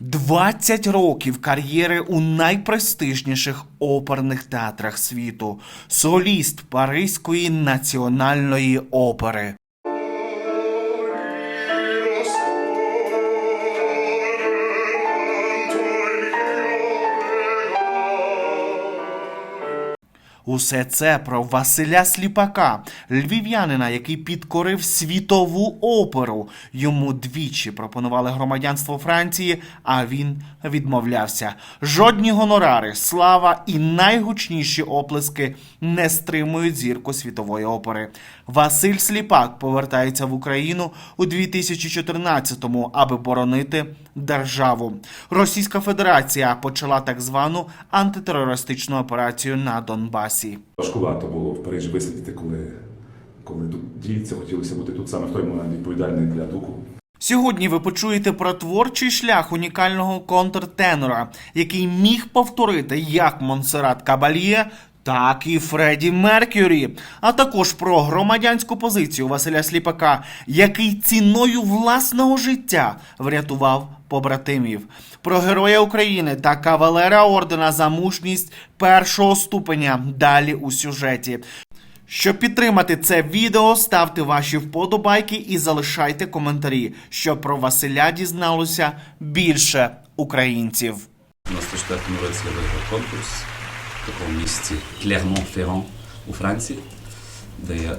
20 років кар'єри у найпрестижніших оперних театрах світу, соліст Паризької національної опери. Усе це про Василя Сліпака, львів'янина, який підкорив світову оперу. Йому двічі пропонували громадянство Франції, а він відмовлявся. Жодні гонорари, слава і найгучніші оплески не стримують зірку світової опери. Василь Сліпак повертається в Україну у 2014-му, аби боронити державу. Російська Федерація почала так звану антитерористичну операцію на Донбасі. Важкувато було в Парижі висидіти, коли, коли діється, хотілося бути тут саме в той момент відповідальний для духу. Сьогодні ви почуєте про творчий шлях унікального контртенора, який міг повторити як Монсеррат Кабальє, так і Фредді Меркюрі, а також про громадянську позицію Василя Сліпака, який ціною власного життя врятував побратимів, про героя України та кавалера ордена за мужність першого ступеня. Далі у сюжеті. Щоб підтримати це відео, ставте ваші вподобайки і залишайте коментарі, щоб про Василя дізналося більше українців. У 94-му році конкурс такому місці Клермон-Ферран у Франції, де я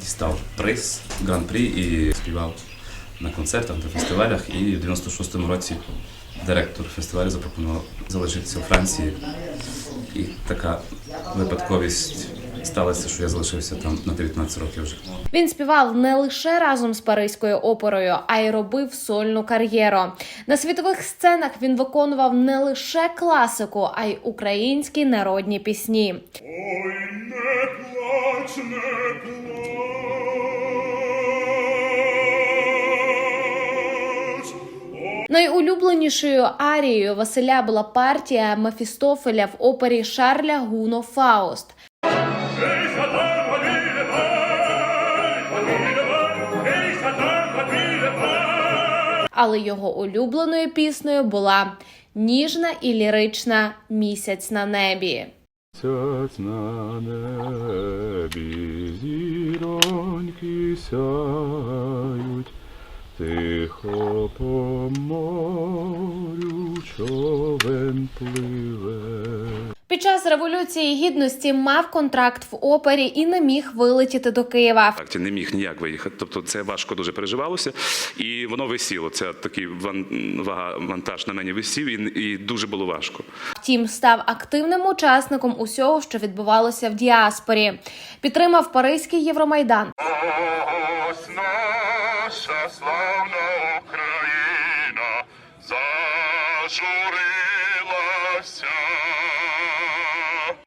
дістав приз, гран-прі і співав на концертах, та фестивалях. І в 96-му році директор фестивалю запропонував залишитися у Франції. І така випадковість сталася, що я залишився там на 19 років вже. Він співав не лише разом з паризькою оперою, а й робив сольну кар'єру. На світових сценах він виконував не лише класику, а й українські народні пісні. Ой, не плач, не плач. Найулюбленішою арією Василя була партія Мефістофеля в опері Шарля Гуно Фауст. Але його улюбленою піснею була ніжна і лірична місяць на небі. Місяць на небі, зіроньки сяють, тихо по морю човен пливе. Під час революції гідності мав контракт в опері і не міг вилетіти до Києва. Так, не міг ніяк виїхати. Тобто це важко дуже переживалося, і воно висіло. Це такий ван, вантаж на мені висів, і, і дуже було важко. Втім, став активним учасником усього, що відбувалося в діаспорі. Підтримав Паризький Євромайдан.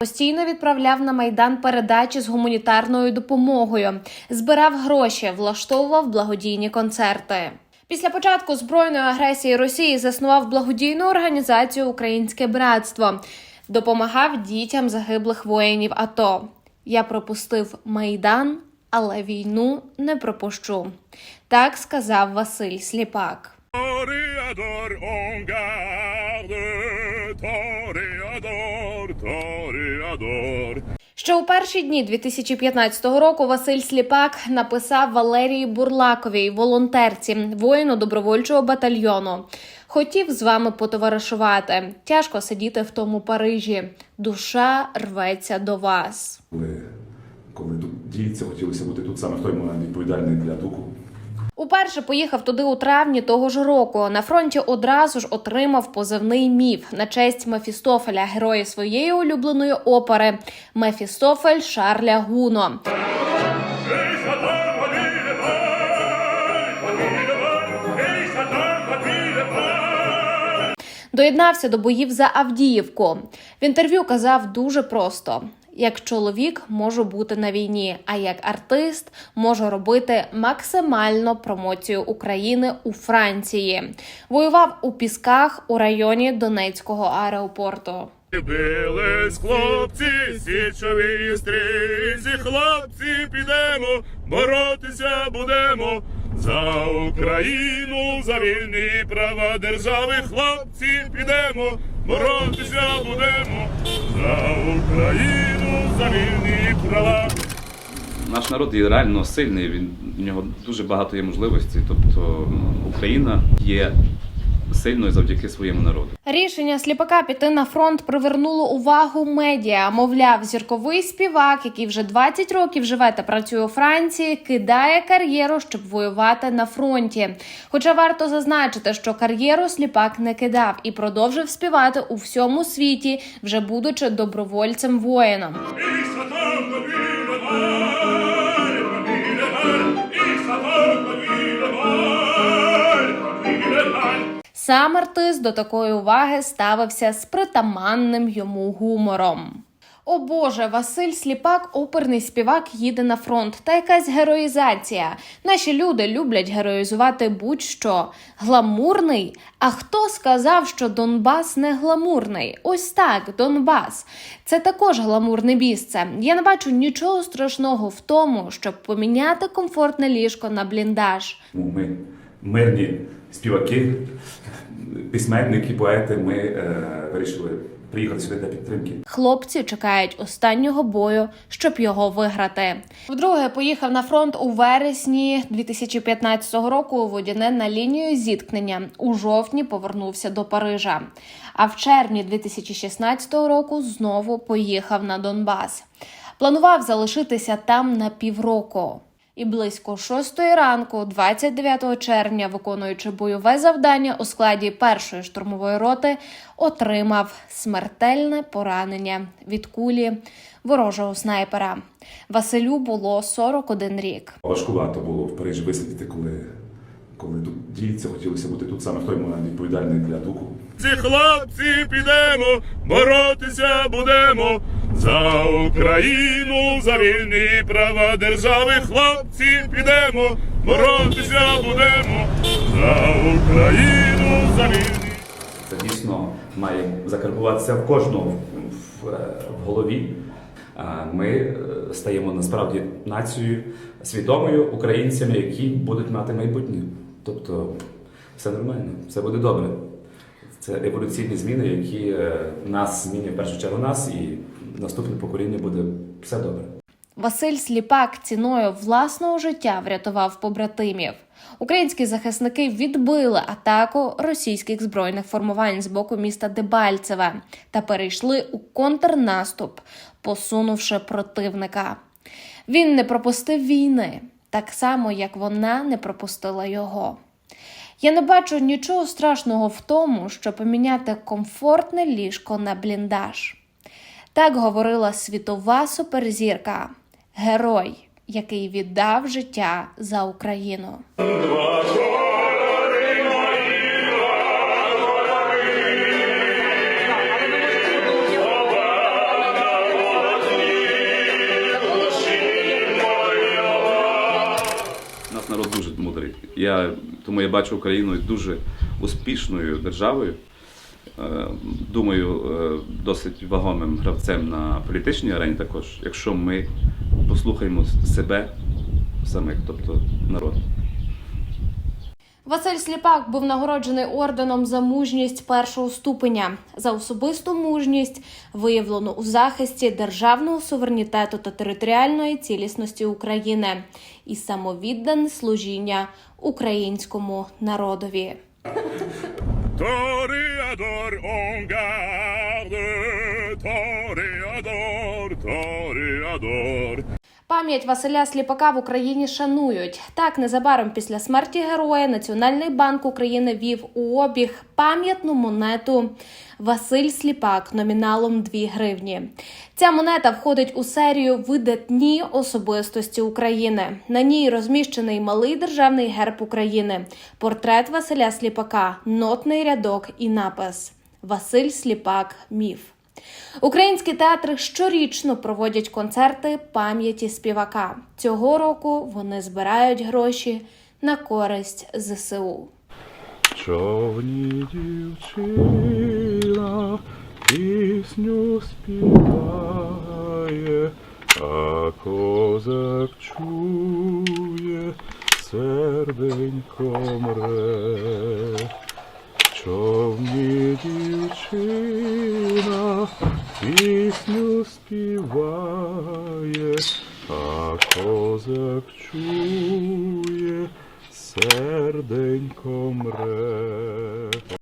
Постійно відправляв на майдан передачі з гуманітарною допомогою, збирав гроші, влаштовував благодійні концерти. Після початку збройної агресії Росії заснував благодійну організацію Українське братство, допомагав дітям загиблих воїнів АТО. Я пропустив майдан, але війну не пропущу. Так сказав Василь Сліпак. Ще у перші дні 2015 року Василь Сліпак написав Валерії Бурлаковій, волонтерці, воїну добровольчого батальйону. Хотів з вами потоваришувати. Тяжко сидіти в тому Парижі. Душа рветься до вас. Коли, коли діється, хотілося бути тут саме в той момент відповідальний для духу. Уперше поїхав туди у травні того ж року. На фронті одразу ж отримав позивний міф на честь Мефістофеля, героя своєї улюбленої опери Мефістофель Шарля Гуно. Доєднався до боїв за Авдіївку. В інтерв'ю казав дуже просто: як чоловік можу бути на війні, а як артист можу робити максимально промоцію України у Франції. Воював у Пісках у районі Донецького аеропорту. Бились хлопці, січові стрільці, хлопці, підемо, боротися будемо За Україну, за вільні права держави, хлопці, підемо, боротися будемо. За Україну, за вільні права. Наш народ є реально сильний. Він в нього дуже багато є можливостей. Тобто Україна є сильною завдяки своєму народу. Рішення сліпака піти на фронт привернуло увагу медіа. Мовляв, зірковий співак, який вже 20 років живе та працює у Франції, кидає кар'єру, щоб воювати на фронті. Хоча варто зазначити, що кар'єру сліпак не кидав і продовжив співати у всьому світі, вже будучи добровольцем воїном. Сам артист до такої уваги ставився з притаманним йому гумором. О Боже, Василь Сліпак, оперний співак, їде на фронт. Та якась героїзація. Наші люди люблять героїзувати будь-що. Гламурний? А хто сказав, що Донбас не гламурний? Ось так, Донбас. Це також гламурне місце. Я не бачу нічого страшного в тому, щоб поміняти комфортне ліжко на бліндаж. Ми мирні співаки, письменники, поети. Ми е, вирішили приїхати сюди для підтримки. Хлопці чекають останнього бою, щоб його виграти. Вдруге поїхав на фронт у вересні 2015 року. Водяне на лінію зіткнення. У жовтні повернувся до Парижа. А в червні 2016 року знову поїхав на Донбас. Планував залишитися там на півроку. І близько шостої ранку, 29 червня, виконуючи бойове завдання у складі першої штурмової роти, отримав смертельне поранення від кулі ворожого снайпера. Василю було 41 рік. Важкувато було в Парижі висидіти, коли, коли тут дільця хотілося бути тут саме в той момент відповідальний для духу. Ці хлопці підемо, боротися будемо. За Україну, за вільні права держави, хлопці підемо, боротися будемо. За Україну, за вільні. Це дійсно має закарбуватися в кожному в, в, в голові. Ми е, стаємо насправді нацією свідомою українцями, які будуть мати майбутнє. Тобто все нормально, все буде добре. Це еволюційні зміни, які е, нас змінює в першу чергу нас, і наступне покоління буде все добре. Василь Сліпак ціною власного життя врятував побратимів. Українські захисники відбили атаку російських збройних формувань з боку міста Дебальцеве та перейшли у контрнаступ, посунувши противника. Він не пропустив війни, так само як вона не пропустила його. Я не бачу нічого страшного в тому, щоб поміняти комфортне ліжко на бліндаж. Так говорила світова суперзірка, герой, який віддав життя за Україну. Я, тому я бачу Україну дуже успішною державою. Е, Думаю, е, досить вагомим гравцем на політичній арені також, якщо ми послухаємо себе самих, тобто народ. Василь Сліпак був нагороджений орденом за мужність першого ступеня за особисту мужність, виявлену у захисті державного суверенітету та територіальної цілісності України і самовіддане служіння українському народові. Garde, toréador, toréador. Пам'ять Василя Сліпака в Україні шанують. Так, незабаром після смерті героя Національний банк України вів у обіг пам'ятну монету Василь Сліпак номіналом 2 гривні. Ця монета входить у серію видатні особистості України. На ній розміщений малий державний герб України, портрет Василя Сліпака, нотний рядок і напис Василь Сліпак Міф. Українські театри щорічно проводять концерти пам'яті співака. Цього року вони збирають гроші на користь ЗСУ. Човні дівчина пісню співає, а козак чує серденько Човні дівчина пісню співає, а козак чує, серденько мре.